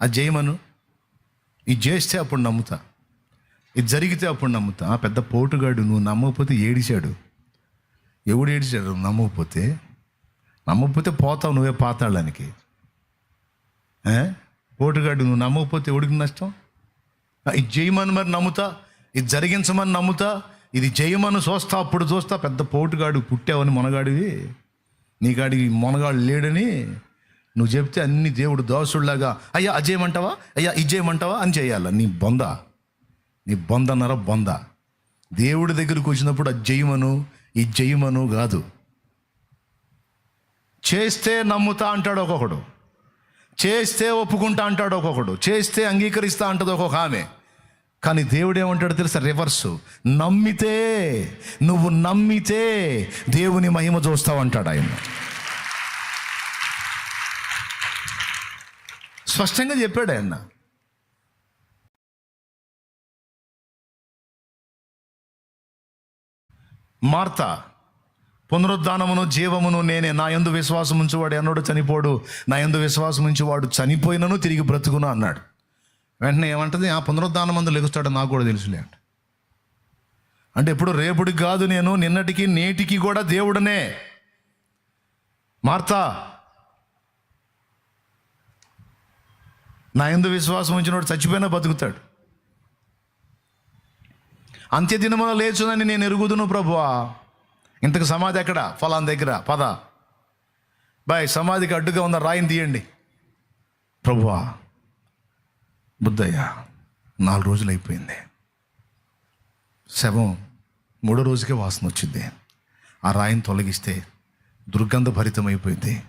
అది చేయమను ఇది చేస్తే అప్పుడు నమ్ముతా. ఇది జరిగితే అప్పుడు నమ్ముతా. ఆ పెద్ద పోటుగాడు నువ్వు నమ్మకపోతే ఏడిచాడు. ఎవడు ఏడిచాడు? నమ్మకపోతే? నమ్మకపోతే పోతావు నువ్వే పాతాళానికి. పోటుగాడు నువ్వు నమ్మకపోతే ఎవడికి నష్టం? ఇది చేయమని మరి నమ్ముతా? ఇది జరిగించమని నమ్ముతా? ఇది చేయమని చూస్తా అప్పుడు చూస్తా పెద్ద పోటుగాడు పుట్టావని మొనగాడివి. నీకాడికి మొనగాడు లేడని నువ్వు చెప్తే అన్ని దేవుడు దోసుళ్ళాగా అయ్యా అజేయమంటావా అయ్యా ఇజేయమంటావా అని చేయాలి. నీ బొంద నీ బొందన్నర బొంద. దేవుడి దగ్గరికి వచ్చినప్పుడు అది చేయమను ఇది కాదు. చేస్తే నమ్ముతా అంటాడు ఒక్కొక్కడు. చేస్తే ఒప్పుకుంటా అంటాడు ఒక్కొక్కడు. చేస్తే అంగీకరిస్తా అంటది ఒక్కొక్క ఆమె. కానీ దేవుడు ఏమంటాడు తెలుసా? రివర్సు. నమ్మితే నువ్వు నమ్మితే దేవుని మహిమ చూస్తావు అంటాడు ఆయన. స్పష్టంగా చెప్పాడు ఆయన. మార్త పునరుద్ధానమును జీవమును నేనే నా యందు విశ్వాసం ఉంచువాడు ఎన్నడూ చనిపోడు నా యందు విశ్వాసం ఉంచేవాడు చనిపోయినను తిరిగి బ్రతుకును అన్నాడు. వెంటనే ఏమంటది? ఆ పునరుద్ధానం మందు లెగుస్తాడు నాకు కూడా తెలుసులే అంట. అంటే ఇప్పుడు రేపుడికి కాదు నేను నిన్నటికి నేటికి కూడా దేవుడనే. మార్తా నా ఎందు విశ్వాసం ఉంచినోడు చచ్చిపోయినా బతుకుతాడు. అంత్యదినమున లేచునని నేను ఎరుగుదును ప్రభువా. ఇంతకు సమాధి ఎక్కడ? ఫలాన్ దగ్గర. పద. బాయ్ సమాధికి అడ్డుగా ఉన్న రాయిని తీయండి. ప్రభువా బుద్ధయ్య నాలుగు రోజులు అయిపోయింది. శవం మూడో రోజుకే వాసన వచ్చింది. ఆ రాయిని తొలగిస్తే దుర్గంధ భరితమైపోయింది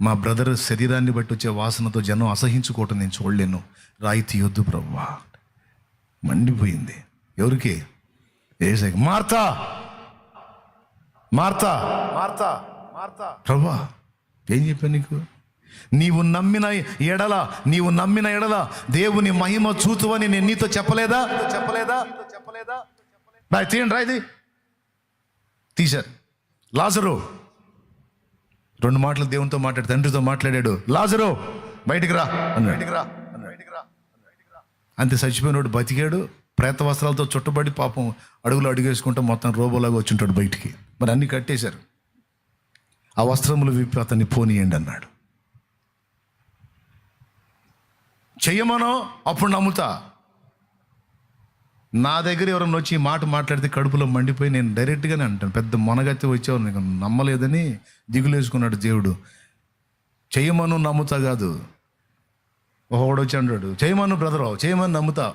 మా బ్రదర్ శరీరాన్ని బట్టి వచ్చే వాసనతో జనం అసహించుకోవటం నేను చూడలేను. రాయి తీయొద్దు ప్రభువా మండిపోయింది. ఎవరికి? ఏసై మార్తా! మార్తా! మార్తా! మార్తా! ప్రభా ఏం చెప్పాను నీకు? నీవు నమ్మిన ఎడల నీవు నమ్మిన ఎడల దేవుని మహిమ చూతువని నేను నీతో చెప్పలేదా? చెప్పలేదా? చెప్పలేదా? రాయ్ తీయండి రాయిది తీశారు. లాజరు రెండు మాటలు దేవునితో మాట్లాడు తండ్రితో మాట్లాడాడు. లాజరు బయటికి రా. బయటికి రా. అంతే చచ్చిపోయినోడు బతికాడు ప్రేత వస్త్రాలతో చుట్టబడి పాపం అడుగులు అడుగేసుకుంటూ మొత్తం రోబోలాగా వచ్చింటాడు బయటికి. మరి అన్ని కట్టేశారు. ఆ వస్త్రములు విప్పి అతన్ని పోనీయండి అన్నాడు. చెయ్యమనో అప్పుడు నమ్ముతా. నా దగ్గర ఎవరన్నా వచ్చి ఈ మాట మాట్లాడితే కడుపులో మండిపోయి నేను డైరెక్ట్గానే అంటాను. పెద్ద మొనగత్తి వచ్చావు నీకు నమ్మలేదని దిగులేసుకున్నాడు దేవుడు. చేయమను నమ్ముతా కాదు. ఒకడు వచ్చి అంటాడు చేయమను బ్రదరు చేయమని నమ్ముతా.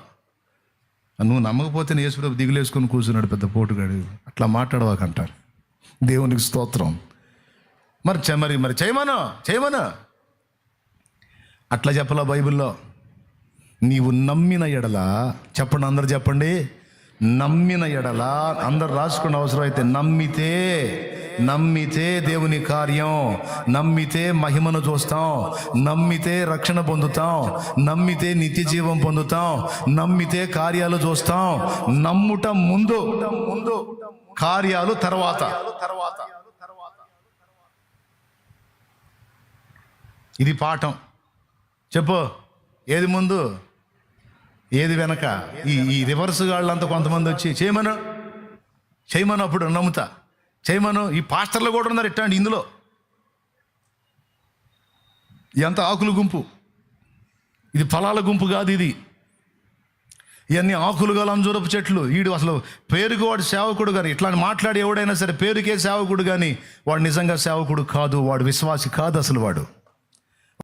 నువ్వు నమ్మకపోతే నేను యేసుప్రభు దిగులేసుకొని కూర్చున్నాడు పెద్ద పోటుగాడు. అట్లా మాట్లాడవాకంటారు దేవునికి స్తోత్రం. మరి చె- మరి మరి చేయమను చేయమను. అట్లా చెప్పలా బైబిల్లో? నీవు నమ్మిన ఎడల చెప్పండి అందరు చెప్పండి. నమ్మిన ఎడల అందరు రాసుకున్న అవసరం అయితే నమ్మితే నమ్మితే దేవుని కార్యం. నమ్మితే మహిమను చూస్తాం. నమ్మితే రక్షణ పొందుతాం. నమ్మితే నిత్య జీవం పొందుతాం. నమ్మితే కార్యాలు చూస్తాం. నమ్ముట ముందు ముందు కార్యాలు తర్వాత తర్వాత. ఇది పాఠం. చెప్పు ఏది ముందు? ఏది వెనక? ఈ ఈ రివర్స్ గాళ్ళంతా కొంతమంది వచ్చి చేయమను. చేయమను అప్పుడు నమ్ముతా. చేయమను. ఈ పాస్టర్లు కూడా ఉన్నారు ఇట్టండి ఇందులో. ఎంత ఆకులు గుంపు. ఇది ఫలాల గుంపు కాదు ఇది. ఇవన్నీ ఆకులు గల అంజూరపు చెట్లు. వీడు అసలు పేరుకి వాడు సేవకుడు కానీ ఇట్లా మాట్లాడి ఎవడైనా సరే పేరుకే సేవకుడు కానీ వాడు నిజంగా సేవకుడు కాదు వాడు విశ్వాసి కాదు అసలు వాడు.